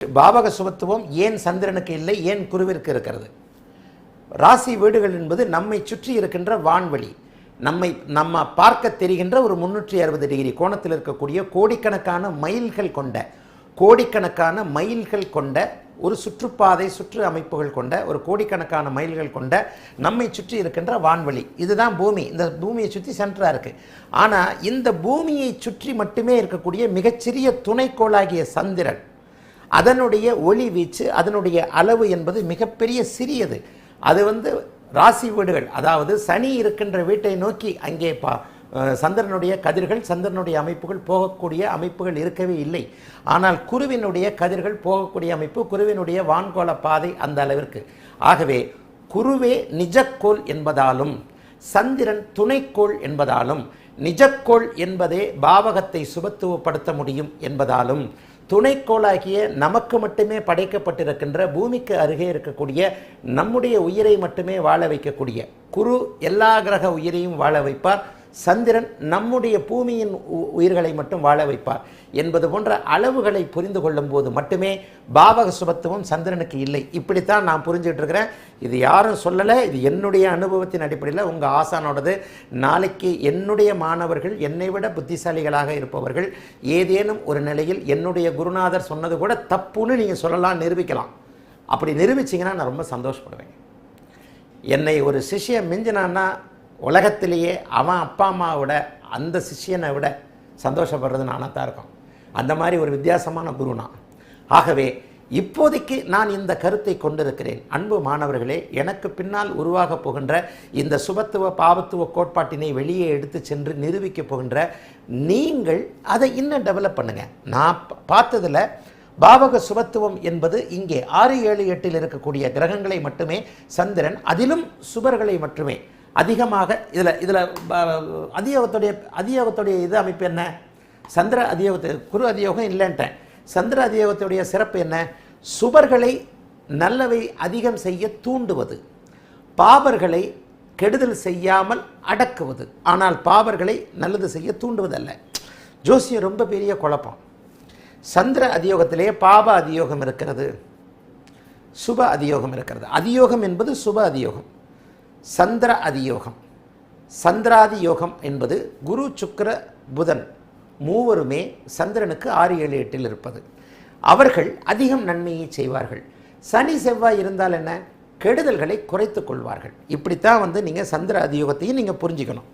பாவக சுபத்துவம் ஏன் சந்திரனுக்கு இல்லை ஏன் குருவிற்கு இருக்கிறது? ராசி வீடுகள் என்பது நம்மை சுற்றி இருக்கின்ற வான்வெளி நம்மை நம்ம பார்க்க தெரிகின்ற ஒரு முன்னூற்றி அறுபது டிகிரி கோணத்தில் இருக்கக்கூடிய கோடிக்கணக்கான மைல்கள் கொண்ட கோடிக்கணக்கான மைல்கள் கொண்ட ஒரு சுற்றுப்பாதை சுற்று அமைப்புகள் கொண்ட ஒரு கோடிக்கணக்கான மைல்கள் கொண்ட நம்மை சுற்றி இருக்கின்ற வான்வெளி இதுதான் பூமி. இந்த பூமியை சுற்றி சென்டராக இருக்குது ஆனால் இந்த பூமியை சுற்றி மட்டுமே இருக்கக்கூடிய மிகச்சிறிய துணைக்கோளாகிய சந்திரன் அதனுடைய ஒளி வீச்சு அதனுடைய அளவு என்பது மிகப்பெரிய சிறியது. அது வந்து ராசி வீடுகள் அதாவது சனி இருக்கின்ற வீட்டை நோக்கி அங்கே பா சந்திரனுடைய கதிர்கள் சந்திரனுடைய அமைப்புகள் போகக்கூடிய அமைப்புகள் இருக்கவே இல்லை. ஆனால் குருவினுடைய கதிர்கள் போகக்கூடிய அமைப்பு குருவினுடைய வான்கோள பாதை அந்த அளவிற்கு. ஆகவே குருவே நிஜக்கோள் என்பதாலும் சந்திரன் துணைக்கோள் என்பதாலும் நிஜக்கோள் என்பதே பாவகத்தை சுபத்துவப்படுத்த முடியும் என்பதாலும் துணைக்கோளாகிய நமக்கு மட்டுமே படைக்கப்பட்டிருக்கின்ற பூமிக்கு அருகே இருக்கக்கூடிய நம்முடைய உயிரை மட்டுமே வாழ வைக்கக்கூடிய குரு எல்லா கிரக உயிரையும் வாழ வைப்பார். சந்திரன் நம்முடைய பூமியின் உ- உயிர்களை மட்டும் வாழ வைப்பார் என்பது போன்ற அளவுகளை புரிந்து கொள்ளும் போது மட்டுமே பாவக சுபத்துவம் சந்திரனுக்கு இல்லை. இப்படித்தான் நான் புரிஞ்சுக்கிட்டு இருக்கிறேன். இது யாரும் சொல்லலை இது என்னுடைய அனுபவத்தின் அடிப்படையில் உங்கள் ஆசானோடது. நாளைக்கு என்னுடைய மாணவர்கள் என்னை விட புத்திசாலிகளாக இருப்பவர்கள் ஏதேனும் ஒரு நிலையில் என்னுடைய குருநாதர் சொன்னது கூட தப்புன்னு நீங்கள் சொல்லலாம் நிரூபிக்கலாம். அப்படி நிரூபிச்சிங்கன்னா நான் ரொம்ப சந்தோஷப்படுவேன். என்னை ஒரு சிஷ்யம் மிஞ்சினான்னா உலகத்திலேயே அவன் அப்பா அம்மாவோட அந்த சிஷ்யனை விட சந்தோஷப்படுறது நானாக தான் இருக்கும். அந்த மாதிரி ஒரு வித்தியாசமான குரு நான். ஆகவே இப்போதைக்கு நான் இந்த கருத்தை கொண்டிருக்கிறேன். அன்பு மாணவர்களே எனக்கு பின்னால் உருவாகப் போகின்ற இந்த சுபத்துவ பாவத்துவ கோட்பாட்டினை வெளியே எடுத்து சென்று நிரூபிக்கப் போகின்ற நீங்கள் அதை இன்னும் டெவலப் பண்ணுங்க. நான் பா- பாவக சுபத்துவம் என்பது இங்கே ஆறு ஏழு எட்டில் இருக்கக்கூடிய கிரகங்களை மட்டுமே சந்திரன் அதிலும் சுபர்களை மட்டுமே அதிகமாக இதில் இதில் அதியோகத்துடைய அதியோகத்துடைய இது அமைப்பு என்ன? சந்திர அதியோகத்து குரு அதியோகம் இல்லைன்ட்டேன். சந்திர அதியோகத்துடைய சிறப்பு என்ன? சுபர்களை நல்லவை அதிகம் செய்ய தூண்டுவது. பாபர்களை கெடுதல் செய்யாமல் அடக்குவது. ஆனால் பாபர்களை நல்லது செய்ய தூண்டுவதல்ல. ஜோசியம் ரொம்ப பெரிய குழப்பம். சந்திர அதியோகத்திலே பாப அதியோகம் இருக்கிறது. சுப அதியோகம் இருக்கிறது. அதியோகம் என்பது சுப அதியோகம். சந்திர அதியோகம். சந்திராதி யோகம் என்பது குரு சுக்கர புதன் மூவருமே சந்திரனுக்கு ஆறு ஏழு எட்டில் இருப்பது. அவர்கள் அதிகம் நன்மையை செய்வார்கள். சனி செவ்வாய் இருந்தால் என்ன? கெடுதல்களை குறைத்துக் கொள்வார்கள். இப்படித்தான் வந்து நீங்கள் சந்திர அதியோகத்தையும் நீங்கள் புரிஞ்சுக்கணும்.